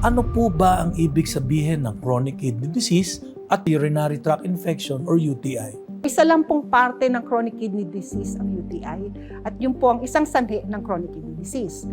Ano po ba ang ibig sabihin ng chronic kidney disease at urinary tract infection or UTI? Isa lang pong parte ng chronic kidney disease ang UTI at yun po ang isang sanhi ng chronic kidney disease.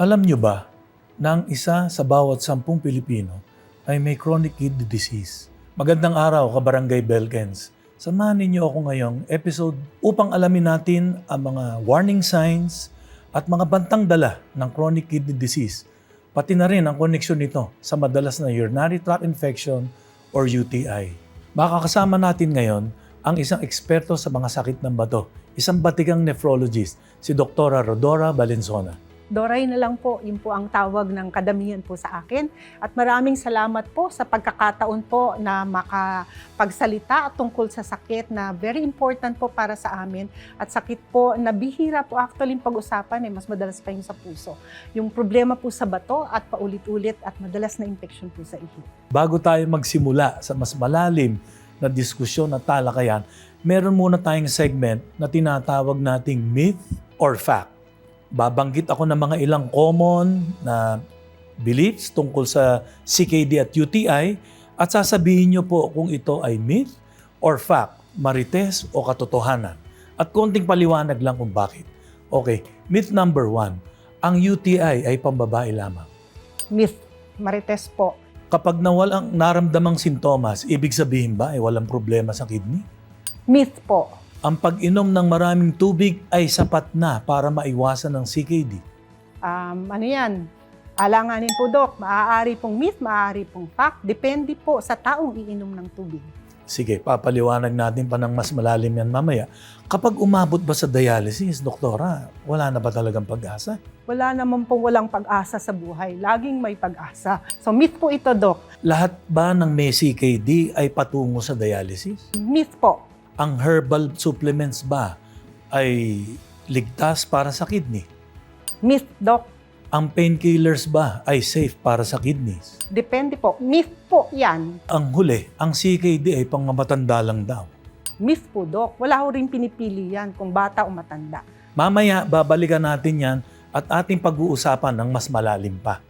Alam nyo ba na ang isa sa bawat sampung Pilipino ay may chronic kidney disease? Magandang araw, kabarangay Belkens. Samahan ninyo ako ngayong episode upang alamin natin ang mga warning signs at mga bantang dala ng chronic kidney disease, pati na rin ang koneksyon nito sa madalas na urinary tract infection or UTI. Makakasama natin ngayon ang isang eksperto sa mga sakit ng bato, isang batigang nephrologist, si Dr. Rodora Valenzuela. Doray na lang po, yun po ang tawag ng kadamihan po sa akin. At maraming salamat po sa pagkakataon po na makapagsalita tungkol sa sakit na very important po para sa amin. At sakit po na bihira po actually pag-usapan, eh, mas madalas pa yung sa puso. Yung problema po sa bato at paulit-ulit at madalas na infection po sa ihi. Bago tayo magsimula sa mas malalim na diskusyon at talakayan, meron muna tayong segment na tinatawag nating myth or fact. Babanggit ako ng mga ilang common na beliefs tungkol sa CKD at UTI at sasabihin niyo po kung ito ay myth or fact, marites o katotohanan. At konting paliwanag lang kung bakit. Okay, myth number one, ang UTI ay pambabae lamang. Myth, marites po. Kapag nawalang naramdamang sintomas, ibig sabihin ba ay walang problema sa kidney? Myth po. Ang pag-inom ng maraming tubig ay sapat na para maiwasan ng CKD. Um, ano yan? Alanganin po, Dok. Maaari pong myth, maaari pong fact. Depende po sa taong iinom ng tubig. Sige, papaliwanag natin pa ng mas malalim yan mamaya. Kapag umabot ba sa dialysis, doktora, wala na ba talagang pag-asa? Wala naman pong walang pag-asa sa buhay. Laging may pag-asa. So, myth po ito, Dok. Lahat ba ng may CKD ay patungo sa dialysis? Myth po. Ang herbal supplements ba ay ligtas para sa kidney? Myth, Dok. Ang painkillers ba ay safe para sa kidneys? Depende po. Myth po yan. Ang huli, ang CKD ay pang matanda lang daw. Myth po, Dok. Wala ho rin pinipili yan kung bata o matanda. Mamaya, babalikan natin yan at ating pag-uusapan ng mas malalim pa.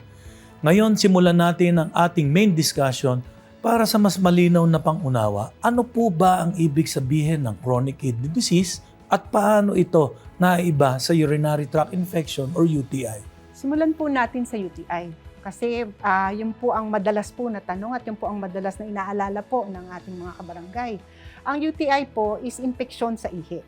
Ngayon, simulan natin ang ating main discussion para sa mas malinaw na pangunawa. Ano po ba ang ibig sabihin ng chronic kidney disease at paano ito naiba sa urinary tract infection or UTI? Simulan po natin sa UTI. Kasi ah, yun po ang madalas po na tanong at yun po ang madalas na inaalala po ng ating mga kabarangay. Ang UTI po is infeksyon sa ihi.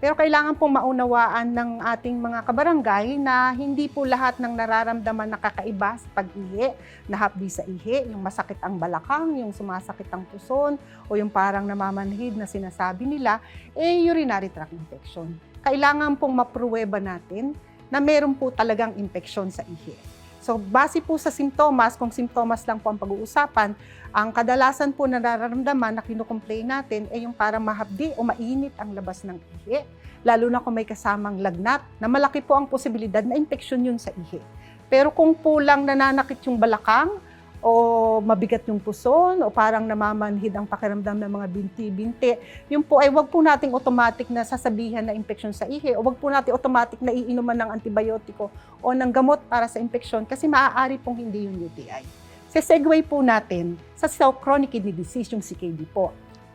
Pero kailangan po maunawaan ng ating mga kabarangay na hindi po lahat ng nararamdaman nakakaiba sa pag-ihi, na hapdi sa ihi, yung masakit ang balakang, yung sumasakit ang puson, o yung parang namamanhid na sinasabi nila, eh urinary tract infection. Kailangan pong mapruweba natin na meron po talagang infeksyon sa ihi. So, base po sa simptomas, kung simptomas lang po ang pag-uusapan, ang kadalasan po na nararamdaman na kinukomplain natin ay yung parang mahapdi o mainit ang labas ng ihi, lalo na kung may kasamang lagnat, na malaki po ang posibilidad na infeksyon yun sa ihi. Pero kung po lang nananakit yung balakang, o mabigat yung puson, o parang namamanhid ang pakiramdam ng mga binti-binti, yun po ay wag po nating automatic na sasabihan na infeksyon sa ihi, o wag po natin automatic na iinuman ng antibiotiko o ng gamot para sa infeksyon kasi maaari pong hindi yung UTI. Sesegue po natin sa chronic kidney disease, yung CKD po.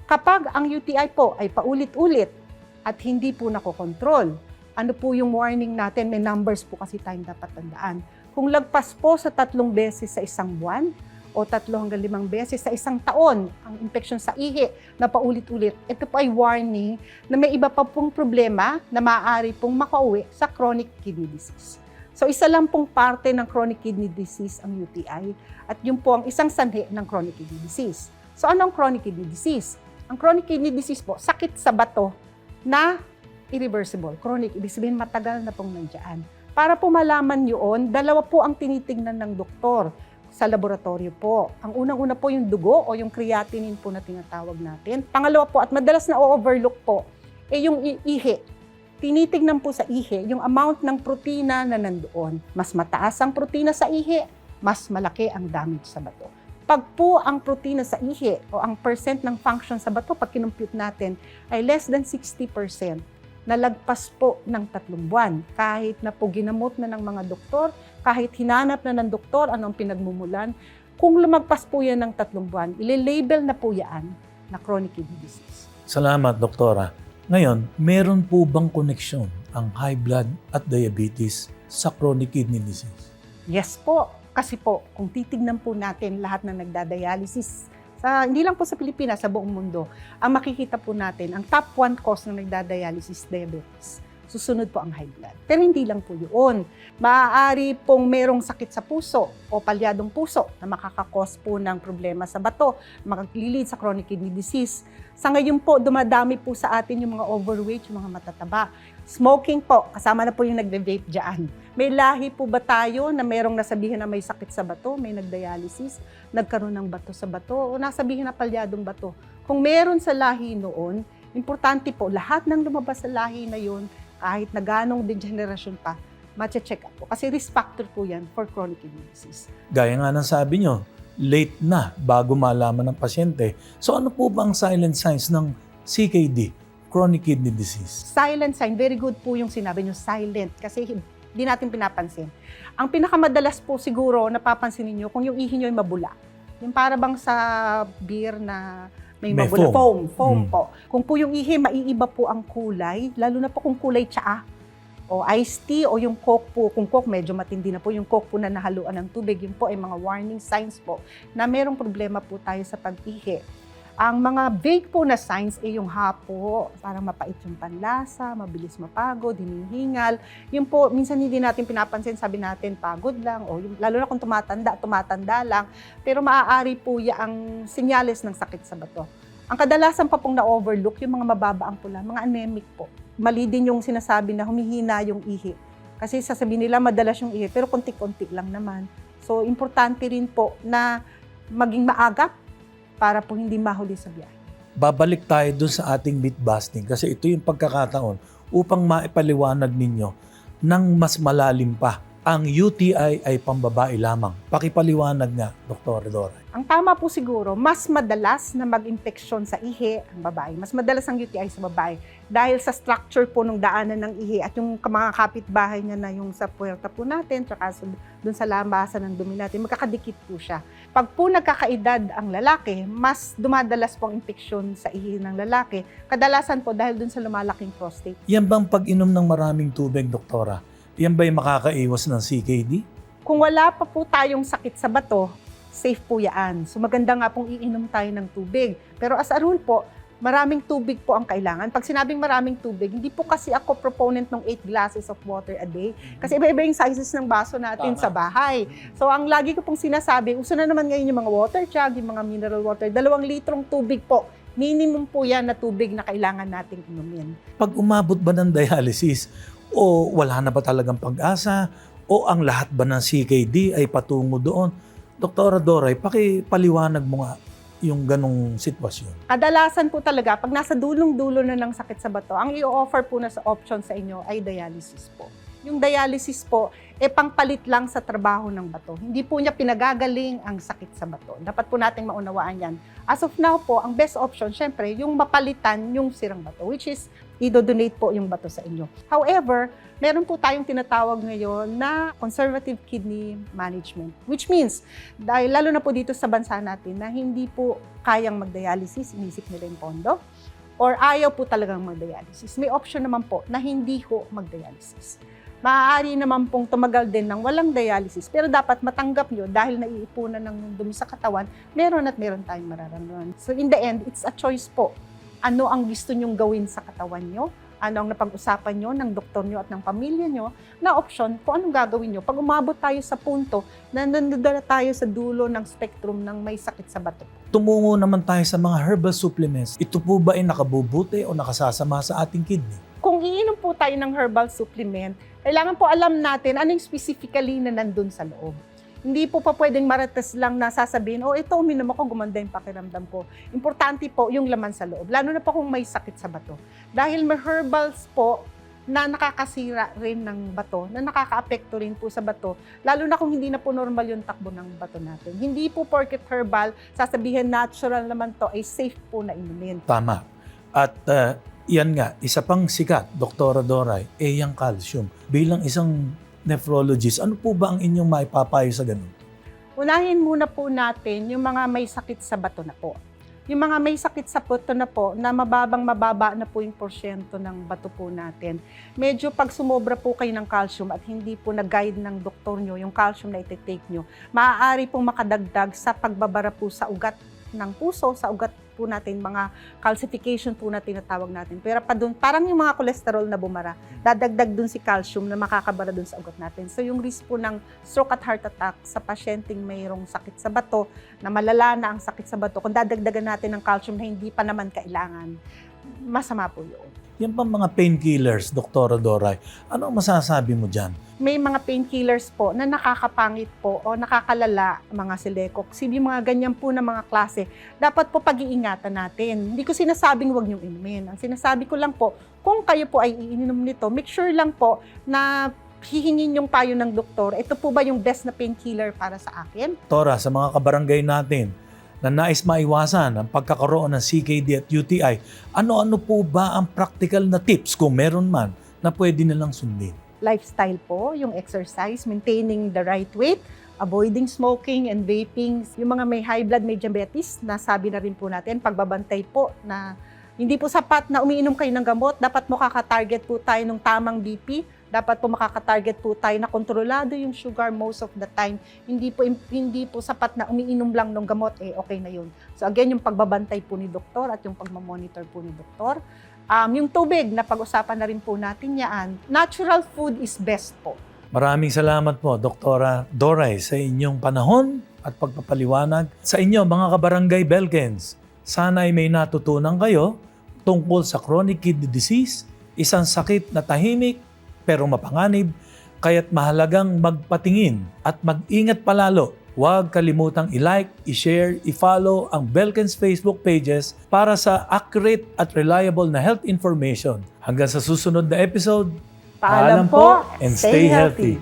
Kapag ang UTI po ay paulit-ulit at hindi po nakokontrol, ano po yung warning natin? May numbers po kasi tayong dapat tandaan. Kung lagpas po sa tatlong beses sa isang buwan o tatlo hanggang limang beses sa isang taon ang infeksyon sa ihi na paulit-ulit, ito po ay warning na may iba pa pong problema na maaari pong makauwi sa chronic kidney disease. So isa lang pong parte ng chronic kidney disease ang UTI at yun po ang isang sanhi ng chronic kidney disease. So ano ang chronic kidney disease? Ang chronic kidney disease po, sakit sa bato na irreversible. Chronic, ibig sabihin matagal na pong nandyan. Para po malaman yun, dalawa po ang tinitingnan ng doktor sa laboratorio po. Ang unang-una po yung dugo o yung creatinine po na tinatawag natin. Pangalawa po, at madalas na overlook po, eh yung ihi. Tinitignan po sa ihi yung amount ng protina na nandoon. Mas mataas ang protina sa ihi, mas malaki ang damage sa bato. Pag po ang protina sa ihi o ang percent ng function sa bato, pag kinumpute natin, ay less than 60%, nalagpas po ng tatlong buwan. Kahit na po ginamot na ng mga doktor, kahit hinanap na ng doktor anong pinagmumulan, kung lumagpas po yan ng tatlong buwan, ililabel na po yan na chronic kidney disease. Salamat, Doktora. Ngayon, meron po bang koneksyon ang high blood at diabetes sa chronic kidney disease? Yes po, kasi po, kung titignan po natin lahat na nagdadialysis, sa, hindi lang po sa Pilipinas, sa buong mundo, ang makikita po natin, ang top one cause ng nagdadialysis, diabetes. Susunod po ang high blood. Pero hindi lang po yun. Maaari pong merong sakit sa puso o palyadong puso na makakakos po ng problema sa bato, maglilid sa chronic kidney disease. Sa ngayon po, dumadami po sa atin yung mga overweight, yung mga matataba. Smoking po, kasama na po yung nagve-vape dyan. May lahi po ba tayo na merong nasabihin na may sakit sa bato, may nagdialysis, nagkaroon ng bato sa bato, o nasabihin na palyadong bato? Kung meron sa lahi noon, importante po, lahat ng lumabas sa lahi na yun, kahit na ganong degeneration pa, mache-check up po. Kasi risk factor po yan for chronic kidney. Gaya nga ng sabi nyo, late na bago malaman ng pasyente. So ano po ba ang silent signs ng CKD, chronic kidney disease? Silent sign, very good po yung sinabi nyo, silent. Kasi hindi natin pinapansin. Ang pinakamadalas po siguro, napapansin niyo kung yung ihi nyo ay mabula. Yung para bang sa beer na may, May mabula. foam. Foam, foam Mm. po. Kung po yung ihi, maiiba po ang kulay, lalo na po kung kulay tsaa o iced tea o yung coke po, kung coke medyo matindi na po, yung coke po na nahaluan ng tubig, yun po ay mga warning signs po na merong problema po tayo sa pag-ihi. Ang mga vague po na signs ay yung hapo, parang mapait yung panlasa, mabilis mapagod, hinihingal. Yun po, minsan hindi natin pinapansin, sabi natin pagod lang, o yung, lalo na kung tumatanda, tumatanda lang. Pero maaari po ang senyales ng sakit sa bato. Ang kadalasan pa pong na-overlook, yung mga mababa ang pula, mga anemic po. Mali din yung sinasabi na humihina yung ihi. Kasi sasabihin nila madalas yung ihi, pero konti-konti lang naman. So, importante rin po na maging maagap para po hindi mahuli sa biyahe. Babalik tayo dun sa ating myth busting kasi ito yung pagkakataon upang maipaliwanag ninyo ng mas malalim pa. Ang UTI ay pambabae lamang. Pakipaliwanag nga, Dr. Dora. Ang tama po siguro, mas madalas na mag-infeksyon sa ihi ang babae. Mas madalas ang UTI sa babae dahil sa structure po ng daanan ng ihi at yung mga kapitbahay niya na yung sa puwerta po natin tsaka sa, dun sa lambasan ng dumi natin, magkakadikit po siya. Pag po nagkakaedad ang lalaki, mas dumadalas po ang infeksyon sa ihi ng lalaki. Kadalasan po dahil dun sa lumalaking prostate. Yan bang pag-inom ng maraming tubig, Doktora? Yan ba'y makakaiwas ng CKD? Kung wala pa po tayong sakit sa bato, safe po yan. So maganda nga pong iinom tayo ng tubig. Pero as a rule po, maraming tubig po ang kailangan. Pag sinabing maraming tubig, hindi po kasi ako proponent ng 8 glasses of water a day. Kasi iba-iba yung sizes ng baso natin Tama. sa bahay. So ang lagi ko pong sinasabi, uso na naman ngayon yung mga water jug, yung mga mineral water, dalawang litrong tubig po. Minimum po yan na tubig na kailangan nating inumin. Pag umabot ba ng dialysis o wala na ba talagang pag-asa o ang lahat ba ng CKD ay patungo doon? Doktora Doray, pakipaliwanag mo nga yung ganong sitwasyon. Kadalasan po talaga, pag nasa dulong-dulo na ng sakit sa bato, ang i-offer po na sa option sa inyo ay dialysis po. Yung dialysis po, e pangpalit lang sa trabaho ng bato. Hindi po niya pinagagaling ang sakit sa bato. Dapat po nating maunawaan yan. As of now po, ang best option, syempre, yung mapalitan yung sirang bato, which is i-donate po yung bato sa inyo. However, meron po tayong tinatawag ngayon na conservative kidney management, which means, dahil lalo na po dito sa bansa natin na hindi po kayang mag-dialysis, inisip nila yung pondo, or ayaw po talagang mag-dialysis. May option naman po na hindi ho mag-dialysis. Maaari naman pong tumagal din ng walang dialysis, pero dapat matanggap nyo dahil naiipunan ng dumi sa katawan, meron at meron tayong mararamdaman. So in the end, it's a choice po. Ano ang gusto nyong gawin sa katawan nyo? Ano ang napag-usapan nyo ng doktor nyo at ng pamilya nyo na option kung anong gagawin nyo. Pag umabot tayo sa punto na nandala tayo sa dulo ng spectrum ng may sakit sa bato. Tumungo naman tayo sa mga herbal supplements. Ito po ba ay nakabubuti o nakasasama sa ating kidney? Kung iinom po tayo ng herbal supplement, kailangan po alam natin anong specifically na nandun sa loob. Hindi po pa pwedeng marites lang na sasabihin, oh ito uminom ako, gumanda yung pakiramdam ko. Importante po yung laman sa loob, lalo na po kung may sakit sa bato. Dahil may herbals po, na nakakasira rin ng bato, na nakakaapekto rin po sa bato, lalo na kung hindi na po normal yung takbo ng bato natin. Hindi po porket herbal, sasabihin natural naman to, ay safe po na inumin. Tama. At uh, yan nga, isa pang sikat, Dr. Doray, eh yung calcium. Bilang isang nephrologist, ano po ba ang inyong maipapayo sa ganun? Unahin muna po natin yung mga may sakit sa bato na po. Yung mga may sakit sa bato na po, na mababang mababa na po yung porsyento ng bato po natin. Medyo pag sumobra po kayo ng calcium at hindi po nag-guide ng doktor nyo yung calcium na iti-take nyo, maaari pong makadagdag sa pagbabara po sa ugat ng puso, sa ugat po natin, mga calcification po na tinatawag natin. Pero pa dun, parang yung mga cholesterol na bumara, dadagdag dun si calcium na makakabara dun sa ugat natin. So yung risk po ng stroke at heart attack sa pasyenteng mayroong sakit sa bato, na malala na ang sakit sa bato, kung dadagdagan natin ng calcium na hindi pa naman kailangan, masama po yun. Yan pang mga painkillers, Dr. Doray. Ano masasabi mo dyan? May mga painkillers po na nakakapangit po o nakakalala mga silecox. Yung mga ganyan po na mga klase, dapat po pag-iingatan natin. Hindi ko sinasabing huwag niyong inumin. Ang sinasabi ko lang po, kung kayo po ay iinom nito, make sure lang po na hihingin yung payo ng doktor. Ito po ba yung best na painkiller para sa akin? Tora, sa mga kabarangay natin na nais maiwasan ang pagkakaroon ng CKD at UTI, ano-ano po ba ang practical na tips kung meron man na pwede nilang sundin? lifestyle po, yung exercise, maintaining the right weight, avoiding smoking and vaping. Yung mga may high blood, may diabetes, nasabi na rin po natin, pagbabantay po na hindi po sapat na umiinom kayo ng gamot, dapat mo kaka-target po tayo ng tamang BP, dapat po makaka-target po tayo na kontrolado yung sugar most of the time. Hindi po hindi po sapat na umiinom lang ng gamot eh okay na yun. So again, yung pagbabantay po ni doktor at yung pagmamonitor po ni doktor. Um, yung tubig, na pag-usapan na rin po natin yan. Natural food is best po. Maraming salamat po, Dr. Doray, sa inyong panahon at pagpapaliwanag sa inyo, mga kabarangay Belkens. Sana ay may natutunan kayo tungkol sa chronic kidney disease, isang sakit na tahimik pero mapanganib, kaya't mahalagang magpatingin at mag-ingat palalo. Huwag kalimutang i-like, i-share, i-follow ang Belkens Facebook pages para sa accurate at reliable na health information. Hanggang sa susunod na episode, Paalam po and stay healthy.